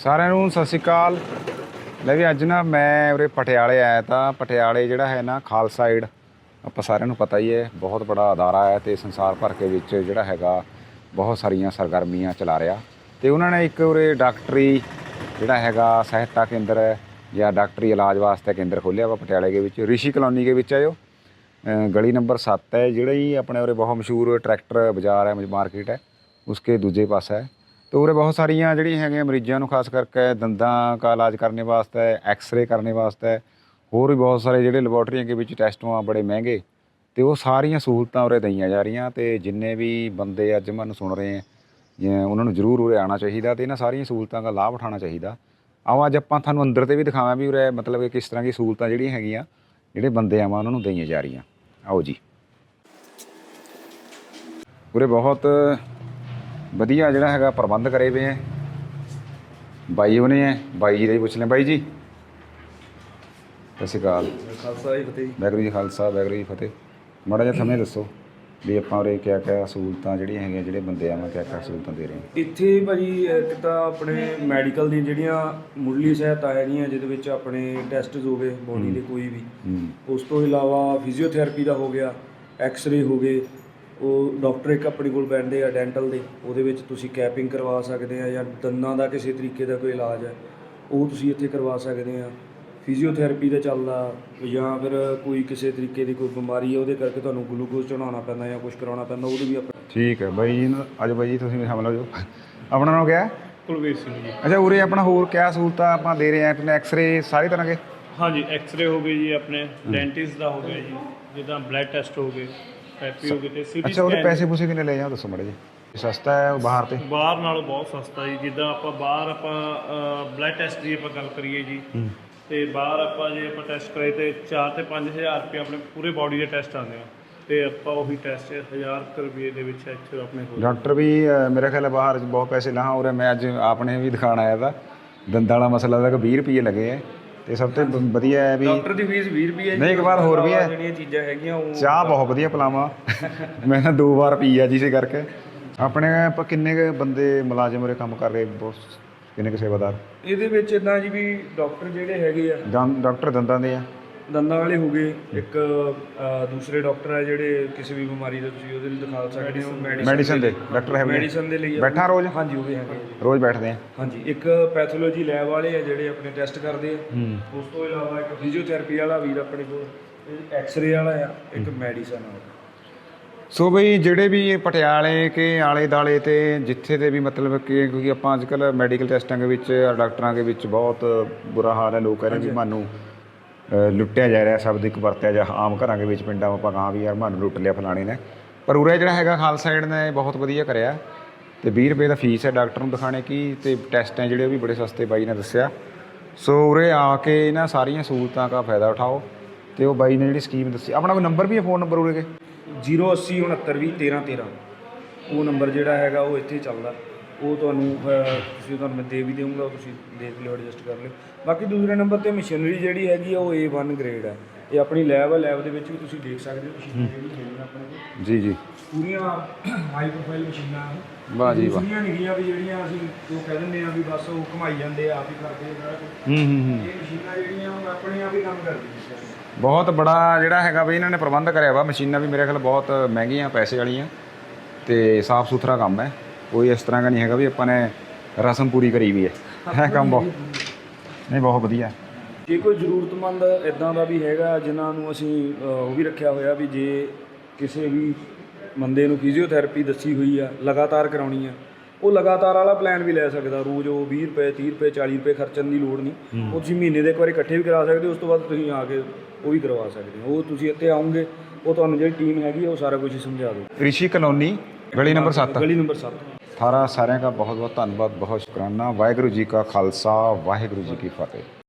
ਸਾਰਿਆਂ ਨੂੰ ਸਤਿ ਸ਼੍ਰੀ ਅਕਾਲ। ਲੈ ਵੀ ਅੱਜ ਨਾ ਮੈਂ ਉਰੇ ਪਟਿਆਲੇ ਆਇਆ ਤਾਂ ਪਟਿਆਲੇ ਜਿਹੜਾ ਹੈ ਨਾ ਖਾਲਸਾ ਏਡ ਆਪਾਂ ਸਾਰਿਆਂ ਨੂੰ ਪਤਾ ਹੀ ਹੈ, ਬਹੁਤ ਬੜਾ ਅਦਾਰਾ ਹੈ ਤੇ ਸੰਸਾਰ ਭਰ ਕੇ ਵਿੱਚ ਜਿਹੜਾ ਹੈਗਾ ਬਹੁਤ ਸਾਰੀਆਂ ਸਰਗਰਮੀਆਂ ਚਲਾ ਰਿਹਾ। ਤੇ ਉਹਨਾਂ ਨੇ ਇੱਕ ਉਰੇ ਡਾਕਟਰੀ ਜਿਹੜਾ ਹੈਗਾ ਸਹਾਇਤਾ ਕੇਂਦਰ ਹੈ ਜਾਂ ਡਾਕਟਰੀ ਇਲਾਜ ਵਾਸਤੇ ਕੇਂਦਰ ਖੋਲ੍ਹਿਆ ਵਾ ਪਟਿਆਲੇ ਦੇ ਵਿੱਚ, ਰਿਸ਼ੀ ਕਲੋਨੀ ਦੇ ਵਿੱਚ ਹੈ ਉਹ ਗਲੀ ਨੰਬਰ 7 ਹੈ, ਜਿਹੜਾ ਹੀ ਆਪਣੇ ਉਰੇ ਬਹੁਤ ਮਸ਼ਹੂਰ ਟਰੈਕਟਰ ਬਾਜ਼ਾਰ ਹੈ ਮਾਰਕੀਟ ਹੈ, ਉਸਕੇ ਦੂਜੇ ਪਾਸੇ ਹੈ। ਤੇ ਉਰੇ ਬਹੁਤ ਸਾਰੀਆਂ ਜਿਹੜੀਆਂ ਹੈਗੀਆਂ ਮਰੀਜ਼ਾਂ ਨੂੰ ਖਾਸ ਕਰਕੇ ਦੰਦਾਂ ਦਾ ਇਲਾਜ ਕਰਨੇ ਵਾਸਤੇ ਐਕਸ-ਰੇ ਕਰਨੇ ਵਾਸਤੇ, ਹੋਰ ਵੀ ਬਹੁਤ ਸਾਰੇ ਜਿਹੜੇ ਲੈਬੋਰਟਰੀਆਂ ਦੇ ਵਿੱਚ ਟੈਸਟ ਆ ਬੜੇ ਮਹਿੰਗੇ, ਤੇ ਉਹ ਸਾਰੀਆਂ ਸਹੂਲਤਾਂ ਉਰੇ ਦਈਆਂ ਜਾ ਰਹੀਆਂ ਤੇ ਜਿੰਨੇ ਵੀ ਬੰਦੇ ਅੱਜ ਮੈਨੂੰ ਸੁਣ ਰਹੇ ਆ ਉਹਨਾਂ ਨੂੰ ਜ਼ਰੂਰ ਉਰੇ ਆਉਣਾ ਚਾਹੀਦਾ ਤੇ ਇਹਨਾਂ ਸਾਰੀਆਂ ਸਹੂਲਤਾਂ ਦਾ ਲਾਭ ਉਠਾਉਣਾ ਚਾਹੀਦਾ। ਆਓ ਅੱਜ ਆਪਾਂ ਤੁਹਾਨੂੰ ਅੰਦਰ ਤੇ ਵੀ ਦਿਖਾਵਾਂ ਵੀ ਉਰੇ ਮਤਲਬ ਕਿ ਕਿਸ ਤਰ੍ਹਾਂ ਦੀ ਸਹੂਲਤਾਂ ਜਿਹੜੀਆਂ ਹੈਗੀਆਂ, ਜਿਹੜੇ ਬੰਦੇ ਆਵਾਂ ਉਹਨਾਂ ਨੂੰ ਦਈਆਂ ਜਾ ਰਹੀਆਂ। ਆਓ ਜੀ। ਉਰੇ ਬਹੁਤ ਵਧੀਆ ਜਿਹੜਾ ਹੈਗਾ ਪ੍ਰਬੰਧ ਕਰੇ ਹੋਏ ਹੈ ਬਾਈ ਉਹਨੇ ਹੈ ਬਾਈ ਜੀ ਦਾ ਹੀ ਪੁੱਛ ਲੈ ਬਾਈ ਜੀ। ਸਤਿ ਸ਼੍ਰੀ ਅਕਾਲ। ਖਾਲਸਾ ਜੀ ਫਤਿਹ। ਵਾਹਿਗੁਰੂ ਜੀ ਖਾਲਸਾ ਵਾਹਿਗੁਰੂ ਜੀ ਫਤਿਹ। ਮਾੜਾ ਜਿਹਾ ਸਮੇਂ ਦੱਸੋ ਵੀ ਆਪਾਂ ਉਰੇ ਕਿਆ ਕਿਆ ਸਹੂਲਤਾਂ ਜਿਹੜੀਆਂ ਹੈਗੀਆਂ ਜਿਹੜੇ ਬੰਦੇ ਆਵਾਂ ਕਿਆ ਕਿਆ ਸਹੂਲਤਾਂ ਦੇ ਰਹੇ ਹਾਂ ਇੱਥੇ ਭਾਜੀ ਇੱਕ ਤਾਂ ਆਪਣੇ ਮੈਡੀਕਲ ਦੀਆਂ ਜਿਹੜੀਆਂ ਮੁੱਢਲੀ ਸਹਾਇਤਾ ਹੈਗੀਆਂ ਜਿਹਦੇ ਵਿੱਚ ਆਪਣੇ ਟੈਸਟਸ ਹੋ ਗਏ ਬੋਡੀ ਦੇ ਕੋਈ ਵੀ। ਉਸ ਤੋਂ ਇਲਾਵਾ ਫਿਜ਼ੀਓਥੈਰੇਪੀ ਦਾ ਹੋ ਗਿਆ ਐਕਸ-ਰੇ ਹੋ ਗਏ ਉਹ ਡਾਕਟਰ ਇੱਕ ਆਪਣੇ ਕੋਲ ਬੈਠਦੇ ਆ ਡੈਂਟਲ ਦੇ ਉਹਦੇ ਵਿੱਚ ਤੁਸੀਂ ਕੈਪਿੰਗ ਕਰਵਾ ਸਕਦੇ ਆ ਜਾਂ ਦੰਦਾਂ ਦਾ ਕਿਸੇ ਤਰੀਕੇ ਦਾ ਕੋਈ ਇਲਾਜ ਹੈ ਉਹ ਤੁਸੀਂ ਇੱਥੇ ਕਰਵਾ ਸਕਦੇ ਆ। ਫਿਜ਼ੀਓਥੈਰੇਪੀ ਦਾ ਚੱਲਦਾ ਜਾਂ ਫਿਰ ਕੋਈ ਕਿਸੇ ਤਰੀਕੇ ਦੀ ਕੋਈ ਬਿਮਾਰੀ ਹੈ ਉਹਦੇ ਕਰਕੇ ਤੁਹਾਨੂੰ ਗਲੂਕੋਜ਼ ਚੜਾਉਣਾ ਪੈਂਦਾ ਜਾਂ ਕੁਝ ਕਰਾਉਣਾ ਪੈਂਦਾ ਉਹਦੇ ਵੀ ਆਪਾਂ ਠੀਕ ਹੈ ਬਾਈ ਜੀ ਅੱਜ ਬਾਈ ਜੀ ਤੁਸੀਂ ਵੀ ਸ਼ਾਮਲ ਹੋ ਜਾਓ ਆਪਣਾ ਨਾਮ ਕਿਆ ਹੈ? ਕੁਲਵੀਰ ਸਿੰਘ ਜੀ। ਅੱਛਾ ਉਰੇ ਆਪਣਾ ਹੋਰ ਕਿਆ ਸਹੂਲਤਾਂ ਆਪਾਂ ਦੇ ਰਹੇ ਹਾਂ ਆਪਣੇ ਐਕਸ-ਰੇ ਸਾਰੇ ਤਰ੍ਹਾਂ ਦੇ? ਹਾਂਜੀ ਐਕਸ-ਰੇ ਹੋ ਗਏ ਜੀ ਆਪਣੇ ਡੈਂਟਿਸਟ ਦਾ ਹੋ ਗਿਆ ਜੀ ਜਿੱਦਾਂ ਬਲੱਡ ਟੈਸਟ ਹੋ ਗਏ। ਪੈਪੀ ਹੋ ਗਏ ਤੇ ਸੀਟੀ ਅੱਛਾ ਉਹਦੇ ਪੈਸੇ ਪੂਸੇ ਕਿੰਨੇ ਲੈ ਜਾਂ ਦੱਸੋ ਮਾੜੇ ਜੀ ਸਸਤਾ ਹੈ ਉਹ ਬਾਹਰ ਤੇ? ਬਾਹਰ ਨਾਲੋਂ ਬਹੁਤ ਸਸਤਾ ਜੀ ਜਿੱਦਾਂ ਆਪਾਂ ਬਾਹਰ ਆਪਾਂ ਬਲੱਡ ਟੈਸਟ ਦੀ ਆਪਾਂ ਗੱਲ ਕਰੀਏ ਜੀ ਤੇ ਬਾਹਰ ਆਪਾਂ ਜੇ ਆਪਾਂ ਟੈਸਟ ਕਰਾਏ ਤੇ 4 ਤੇ 5000 ਰੁਪਏ ਆਪਣੇ ਪੂਰੇ ਬਾਡੀ ਦੇ ਟੈਸਟ ਆਉਂਦੇ ਆ। ਤੇ ਆਪਾਂ ਉਹੀ ਟੈਸਟ 1000 ਰੁਪਏ ਦੇ ਵਿੱਚ ਇੱਥੇ ਆਪਣੇ ਕੋਲ ਡਾਕਟਰ ਵੀ ਮੇਰੇ ਖਿਆਲ ਹੈ ਬਾਹਰ ਬਹੁਤ ਪੈਸੇ ਲਾਹਾਂ ਉਰੇ ਮੈਂ ਅੱਜ ਆਪਣੇ ਵੀ ਦਿਖਾਣ ਆਇਆ ਤਾਂ ਦੰਦਾਂ ਵਾਲਾ ਮਸਲਾ ਦਾ ਕਿ 20 ਰੁਪਏ ਲੱਗੇ ਹੈ ਤੇ ਸਭ ਤੋਂ ਵਧੀਆ ਹੈ ਵੀ ਡਾਕਟਰ ਦੀ ਫੀਸ 20 ਰੁਪਏ ਨਹੀਂ, ਇੱਕ ਵਾਰ ਹੋਰ ਵੀ ਹੈ। ਜਿਹੜੀਆਂ ਚੀਜ਼ਾਂ ਹੈਗੀਆਂ ਉਹ ਚਾਹ ਬਹੁਤ ਵਧੀਆ ਪਿਲਾਵਾਂ। ਮੈਂ ਨਾ ਦੋ ਵਾਰ ਪੀ ਆ ਜਿਸੇ ਕਰਕੇ। ਆਪਣੇ ਆਪਾਂ ਕਿੰਨੇ ਕੁ ਬੰਦੇ ਮੁਲਾਜ਼ਮ ਉਰੇ ਕੰਮ ਕਰ ਰਹੇ ਬਹੁਤ ਕਿੰਨੇ ਕੁ ਸੇਵਾਦਾਰ? ਇਹਦੇ ਵਿੱਚ ਇਦਾਂ ਜੀ ਵੀ ਡਾਕਟਰ ਜਿਹੜੇ ਹੈਗੇ ਆ। ਦੰ- ਡਾਕਟਰ ਦੰਦਾਂ ਦੇ ਆ। ਦੰਦਾਂ ਵਾਲੇ ਹੋ ਗਏ ਇੱਕ ਅ, ਦੂਸਰੇ ਡਾਕਟਰ ਆ ਜਿਹੜੇ ਕਿਸੇ ਵੀ ਬਿਮਾਰੀ ਦਾ ਤੁਸੀਂ ਉਹਦੇ ਲਈ ਦਿਖਾ ਸਕਦੇ ਹੋ ਮੈਡੀਸਨ ਦੇ। ਡਾਕਟਰ ਹੈ ਮੈਡੀਸਨ ਦੇ ਲਈ। ਬੈਠਾ ਰੋਜ਼? ਹਾਂਜੀ ਉਹ ਵੀ ਹੈਗੇ ਆ ਜੀ। ਰੋਜ਼ ਬੈਠਦੇ ਆ। ਹਾਂਜੀ ਇੱਕ ਪੈਥੋਲੋਜੀ ਲੈਬ ਵਾਲੇ ਆ ਜਿਹੜੇ ਆਪਣੇ ਟੈਸਟ ਕਰਦੇ ਆ। ਹੂੰ। ਉਸ ਤੋਂ ਇਲਾਵਾ ਇੱਕ ਫਿਜ਼ੀਓਥੈਰੇਪੀ ਵਾਲਾ ਵੀਰ ਆਪਣੇ ਕੋਲ ਐਕਸ-ਰੇ ਵਾਲਾ ਆ ਇੱਕ ਮੈਡੀਸਨ ਵਾਲਾ। ਸੋ ਬਈ ਜਿਹੜੇ ਵੀ ਇਹ ਪਟਿਆਲੇ ਕੇ ਆਲੇ ਦਾਲੇ ਤੇ ਜਿੱਥੇ ਤੇ ਵੀ ਮਤਲਬ ਕਿ ਕਿਉਂਕਿ ਆਪਾਂ ਅੱਜ ਕੱਲ ਮੈਡੀਕਲ ਟੈਸਟਾਂ ਦੇ ਵਿੱਚ ਡਾਕਟਰਾਂ ਦੇ ਵਿੱਚ ਬਹੁਤ ਬੁਰਾ ਹਾਲ ਹੈ ਲੋਕ ਕਹਿ ਰਹੇ ਵੀ ਮਾਨੂੰ ਲੁੱਟਿਆ ਜਾ ਰਿਹਾ ਸ਼ਬਦ ਇੱਕ ਵਰਤਿਆ ਜਾ ਆਮ ਘਰਾਂ ਦੇ ਵਿੱਚ ਪਿੰਡਾਂ ਆਪਾਂ ਕਹਾਂ ਵੀ ਯਾਰ ਮਾਨੂੰ ਲੁੱਟ ਲਿਆ ਫਲਾਣੇ ਨੇ। ਪਰ ਉਰੇ ਜਿਹੜਾ ਹੈਗਾ ਖਾਲਸਾ ਏਡ ਨੇ ਬਹੁਤ ਵਧੀਆ ਕਰਿਆ। ਤੇ 20 ਰੁਪਏ ਦਾ ਫੀਸ ਹੈ ਡਾਕਟਰ ਨੂੰ ਦਿਖਾਣੇ ਕੀ ਤੇ ਟੈਸਟ ਹੈ ਜਿਹੜੇ ਉਹ ਵੀ ਬੜੇ ਸਸਤੇ ਬਾਈ ਨੇ ਦੱਸਿਆ। ਸੋ ਉਰੇ ਆ ਕੇ ਇਹਨਾਂ ਸਾਰੀਆਂ ਸਹੂਲਤਾਂ ਦਾ ਫਾਇਦਾ ਉਠਾਓ ਤੇ ਉਹ ਬਾਈ ਨੇ ਜਿਹੜੀ ਸਕੀਮ ਦੱਸੀ। ਆਪਣਾ ਕੋਈ ਨੰਬਰ ਵੀ ਹੈ, ਫੋਨ ਨੰਬਰ ਉਰੇ ਕੇ? 080 69 20 13 13 ਉਹ ਨੰਬਰ ਜਿਹੜਾ ਹੈਗਾ ਉਹ ਇੱਥੇ ਚੱਲਦਾ। ਉਹ ਤੁਹਾਨੂੰ ਤੁਸੀਂ ਤੁਹਾਨੂੰ ਮੈਂ ਦੇ ਵੀ ਦੇਵਾਂਗਾ ਤੁਸੀਂ ਦੇਖ ਲਿਓ ਐਡਜਸਟ ਕਰ ਲਿਓ। ਬਾਕੀ ਦੂਸਰੇ ਨੰਬਰ ਤੇ ਮਸ਼ੀਨਰੀ ਜਿਹੜੀ ਹੈਗੀ ਆ ਉਹ A1 ਗ੍ਰੇਡ ਹੈ ਇਹ ਆਪਣੀ ਲੈਬ ਹੈ ਲੈਬ ਦੇ ਵਿੱਚ ਵੀ ਤੁਸੀਂ ਦੇਖ ਸਕਦੇ ਹੋ ਮਸ਼ੀਨਾਂ ਜਿਹੜੀ ਹੈਗੀਆਂ ਆਪਣੇ ਕੋਲ। ਜੀ ਜੀ। ਪੂਰੀਆਂ ਹਾਈ ਪ੍ਰੋਫਾਈਲ ਮਸ਼ੀਨਾਂ ਵਾਹ ਜੀ ਵਾਹ। ਦੂਸਰੀਆਂ ਨਿੱਕੀਆਂ ਵੀ ਜਿਹੜੀਆਂ ਅਸੀਂ ਉਹ ਕਹਿ ਦਿੰਦੇ ਆ ਵੀ ਬਸ ਉਹ ਘੁਮਾਈ ਜਾਂਦੇ ਆ ਆਪ ਹੀ ਕਰਦੇ ਆ। ਹੂੰ ਹੂੰ ਹੂੰ। ਇਹ ਮਸ਼ੀਨਾਂ ਜਿਹੜੀਆਂ ਉਹ ਆਪਣੇ ਆਪ ਹੀ ਕੰਮ ਕਰਦੀਆਂ ਬਹੁਤ ਬੜਾ ਜਿਹੜਾ ਹੈਗਾ ਵੀ ਇਹਨਾਂ ਨੇ ਪ੍ਰਬੰਧ ਕਰਿਆ ਵਾ। ਮਸ਼ੀਨਾਂ ਵੀ ਮੇਰੇ ਖਿਆਲ ਬਹੁਤ ਮਹਿੰਗੀਆਂ ਪੈਸੇ ਵਾਲੀਆਂ। ਤੇ ਸਾਫ਼ ਸੁਥਰਾ ਕੰਮ ਹੈ। ਕੋਈ ਇਸ ਤਰ੍ਹਾਂ ਦਾ ਨਹੀਂ ਹੈਗਾ ਵੀ ਆਪਾਂ ਨੇ ਰਸਮ ਪੂਰੀ ਕਰੀ ਵੀ ਹੈ। ਹੈ ਕੰਮ ਬਹੁਤ ਨਹੀਂ ਬਹੁਤ ਵਧੀਆ। ਜੇ ਕੋਈ ਜ਼ਰੂਰਤਮੰਦ ਇਦਾਂ ਦਾ ਵੀ ਹੈਗਾ ਜਿਨ੍ਹਾਂ ਨੂੰ ਅਸੀਂ ਅ, ਉਹ ਵੀ ਰੱਖਿਆ ਹੋਇਆ ਵੀ ਜੇ ਕਿਸੇ ਵੀ ਬੰਦੇ ਨੂੰ ਫਿਜ਼ੀਓਥੈਰੇਪੀ ਦੱਸੀ ਹੋਈ ਆ ਲਗਾਤਾਰ ਕਰਾਉਣੀ ਆ ਉਹ ਲਗਾਤਾਰ ਵਾਲਾ ਪਲਾਨ ਵੀ ਲੈ ਸਕਦਾ। ਰੋਜ਼ ਉਹ 20 ਰੁਪਏ 30 ਰੁਪਏ 40 ਰੁਪਏ ਖਰਚਣ ਦੀ ਲੋੜ ਨਹੀਂ। ਉਹ ਤੁਸੀਂ ਮਹੀਨੇ ਦੇ ਇੱਕ ਵਾਰੀ ਇਕੱਠੇ ਵੀ ਕਰਾ ਸਕਦੇ ਹੋ ਉਸ ਤੋਂ ਬਾਅਦ ਤੁਸੀਂ ਆ ਕੇ ਉਹ ਵੀ ਕਰਵਾ ਸਕਦੇ ਹੋ। ਉਹ ਤੁਸੀਂ ਇੱਥੇ ਆਉਂਗੇ ਉਹ ਤੁਹਾਨੂੰ ਜਿਹੜੀ ਟੀਮ ਹੈਗੀ ਆ ਉਹ ਸਾਰਾ ਕੁਝ ਸਮਝਾ ਦੋ ਰਿਸ਼ੀ ਕਲੋਨੀ ਗਲੀ ਨੰਬਰ 7 ਗਲੀ ਨੰਬਰ 7 ਸਾਰਾ ਸਾਰਿਆਂ ਦਾ ਬਹੁਤ ਬਹੁਤ ਧੰਨਵਾਦ, ਬਹੁਤ ਸ਼ੁਕਰਾਨਾ। ਵਾਹਿਗੁਰੂ ਜੀ ਕਾ ਖਾਲਸਾ, ਵਾਹਿਗੁਰੂ ਜੀ ਕੀ ਫਤਿਹ।